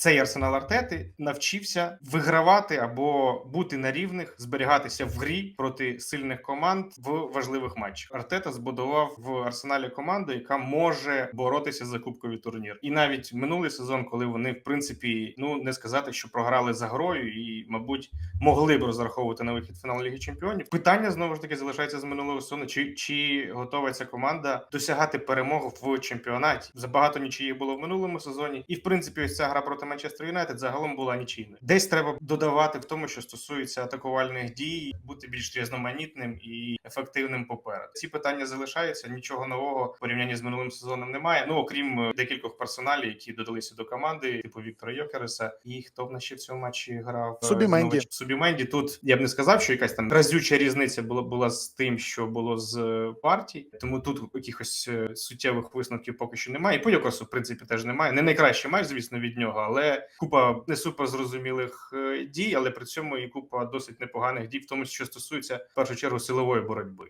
цей арсенал Артети навчився вигравати або бути на рівних, зберігатися в грі проти сильних команд в важливих матчах. Артета збудував в арсеналі команду, яка може боротися за кубковий турнір. І навіть минулий сезон, коли вони в принципі ну не сказати, що програли за грою, і мабуть могли б розраховувати на вихід в фінал Ліги Чемпіонів. Питання знову ж таки залишається з минулого сезону. Чи, чи готова ця команда досягати перемог в чемпіонаті? Забагато нічиїх було в минулому сезоні, і в принципі, ось ця гра проти Манчестер Юнайтед загалом була нічийною. Десь треба додавати в тому, що стосується атакувальних дій, бути більш різноманітним і ефективним поперед. Ці питання залишаються. Нічого нового в порівнянні з минулим сезоном немає. Ну окрім е, декількох персоналів, які додалися до команди, типу Віктора Йокереса. І хто в нас ще в цьому матчі грав Е, Субіменді. Субіменді. Тут я б не сказав, що якась там разюча різниця була була з тим, що було з е, партій. Тому тут якихось суттєвих висновків поки що немає. І по Йокерсу, в принципі, теж немає. Не найкращий матч, звісно, від нього, але купа не супер зрозумілих е, дій, але при цьому і купа досить непоганих дій, в тому, що стосується в першу чергу силової боротьби.